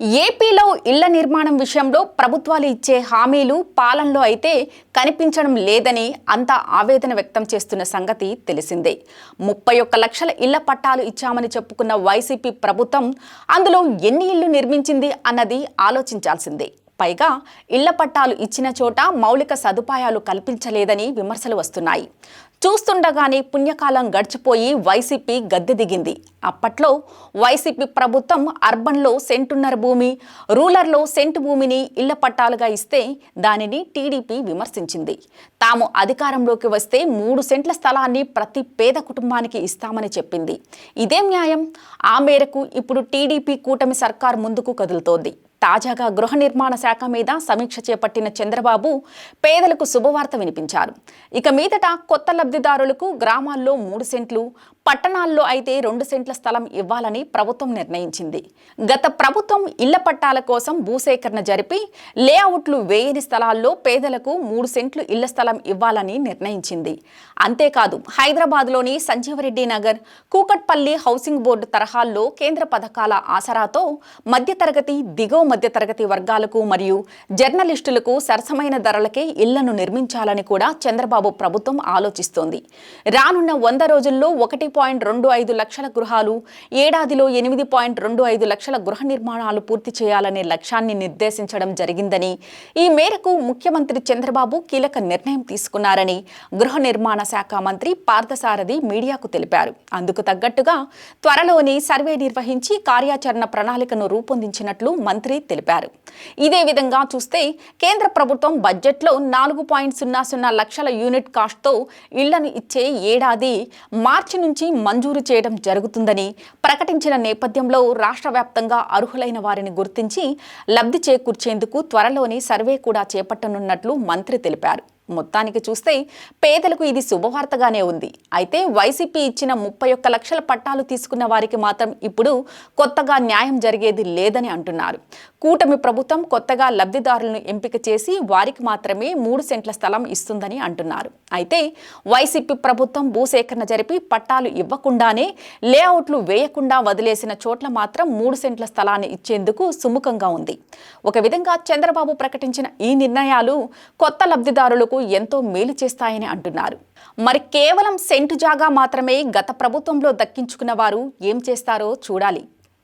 ఏపీలో ఇళ్ళ నిర్మాణం విషయంలో ప్రభుత్వాలు ఇచ్చే హామీలు పాలనలో అయితే కనిపించడం లేదని అంతా ఆవేదన వ్యక్తం చేస్తున్న సంగతి తెలిసిందే. ముప్పై ఒక్క లక్షల ఇళ్ళ పట్టాలు ఇచ్చామని చెప్పుకున్న వైసీపీ ప్రభుత్వం అందులో ఎన్ని ఇళ్ళు నిర్మించింది అన్నది ఆలోచించాల్సిందే. పైగా ఇళ్ళ పట్టాలు ఇచ్చిన చోట మౌలిక సదుపాయాలు కల్పించలేదని విమర్శలు వస్తున్నాయి. చూస్తుండగానే పుణ్యకాలం గడిచిపోయి వైసీపీ గద్దె దిగింది. అప్పట్లో వైసీపీ ప్రభుత్వం అర్బన్లో సెంటున్నర భూమి రూరల్లో సెంటు భూమిని ఇళ్ళ పట్టాలుగా ఇస్తే దానిని టీడీపీ విమర్శించింది. తాము అధికారంలోకి వస్తే మూడు సెంట్ల స్థలాన్ని ప్రతి పేద కుటుంబానికి ఇస్తామని చెప్పింది. ఇదేం న్యాయం? ఆ మేరకు ఇప్పుడు టీడీపీ కూటమి సర్కార్ ముందుకు కదులుతోంది. తాజాగా గృహ నిర్మాణ శాఖ మీద సమీక్ష చేపట్టిన చంద్రబాబు పేదలకు శుభవార్త వినిపించారు. ఇక మీదట కొత్త లబ్ధిదారులకు గ్రామాల్లో మూడు సెంట్లు పట్టణాల్లో అయితే రెండు సెంట్ల స్థలం ఇవ్వాలని ప్రభుత్వం నిర్ణయించింది. గత ప్రభుత్వం ఇళ్ళ పట్టాల కోసం భూసేకరణ జరిపి లేఅవుట్లు వేయని స్థలాల్లో పేదలకు మూడు సెంట్లు ఇళ్ళ స్థలం ఇవ్వాలని నిర్ణయించింది. అంతేకాదు హైదరాబాద్లోని సంజీవరెడ్డి నగర్ కూకట్పల్లి హౌసింగ్ బోర్డు తరహాల్లో కేంద్ర పథకాల ఆసరాతో మధ్యతరగతి దిగువ మధ్యతరగతి వర్గాలకు మరియు జర్నలిస్టులకు సరసమైన ధరలకే ఇళ్ళను నిర్మించాలని కూడా చంద్రబాబు ప్రభుత్వం ఆలోచిస్తోంది. రానున్న వంద రోజుల్లో ఒకటి పాయింట్ రెండు ఐదు లక్షల గృహాలు ఏడాదిలో ఎనిమిది పాయింట్ రెండు ఐదు లక్షల గృహ నిర్మాణాలు పూర్తి చేయాలనే లక్ష్యాన్ని నిర్దేశించడం జరిగిందని ఈ మేరకు ముఖ్యమంత్రి చంద్రబాబు కీలక నిర్ణయం తీసుకున్నారని గృహ నిర్మాణ శాఖ మంత్రి పార్థసారథి మీడియాకు తెలిపారు. అందుకు తగ్గట్టుగా త్వరలోనే సర్వే నిర్వహించి కార్యాచరణ ప్రణాళికను రూపొందించినట్లు మంత్రి తెలిపారు. ఇదే విధంగా చూస్తే కేంద్ర ప్రభుత్వం బడ్జెట్లో నాలుగు పాయింట్ సున్నా సున్నా లక్షల యూనిట్ కాస్ట్తో ఇళ్ళను ఇచ్చే ఏడాది మార్చి నుంచి మంజూరు చేయడం జరుగుతుందని ప్రకటించిన నేపథ్యంలో రాష్ట్ర వ్యాప్తంగా అర్హులైన వారిని గుర్తించి లబ్ధి చేకూర్చేందుకు త్వరలోనే సర్వే కూడా చేపట్టనున్నట్లు మంత్రి తెలిపారు. మొత్తానికి చూస్తే పేదలకు ఇది శుభవార్తగానే ఉంది. అయితే వైసీపీ ఇచ్చిన ముప్పై ఒక్క లక్షల పట్టాలు తీసుకున్న వారికి మాత్రం ఇప్పుడు కొత్తగా న్యాయం జరిగేది లేదని అంటున్నారు. కూటమి ప్రభుత్వం కొత్తగా లబ్ధిదారులను ఎంపిక చేసి వారికి మాత్రమే మూడు సెంట్ల స్థలం ఇస్తుందని అంటున్నారు. అయితే వైసీపీ ప్రభుత్వం భూసేకరణ జరిపి పట్టాలు ఇవ్వకుండానే లేఅవుట్లు వేయకుండా వదిలేసిన చోట్ల మాత్రం మూడు సెంట్ల స్థలాన్ని ఇచ్చేందుకు సుముఖంగా ఉంది. ఒక విధంగా చంద్రబాబు ప్రకటించిన ఈ నిర్ణయాలు కొత్త లబ్ధిదారులకు ఎంతో మేలు చేస్తాయని అంటున్నారు. మరి కేవలం సెంటు జాగా మాత్రమే గత ప్రభుత్వంలో దక్కించుకున్న వారు ఏం చేస్తారో చూడాలి.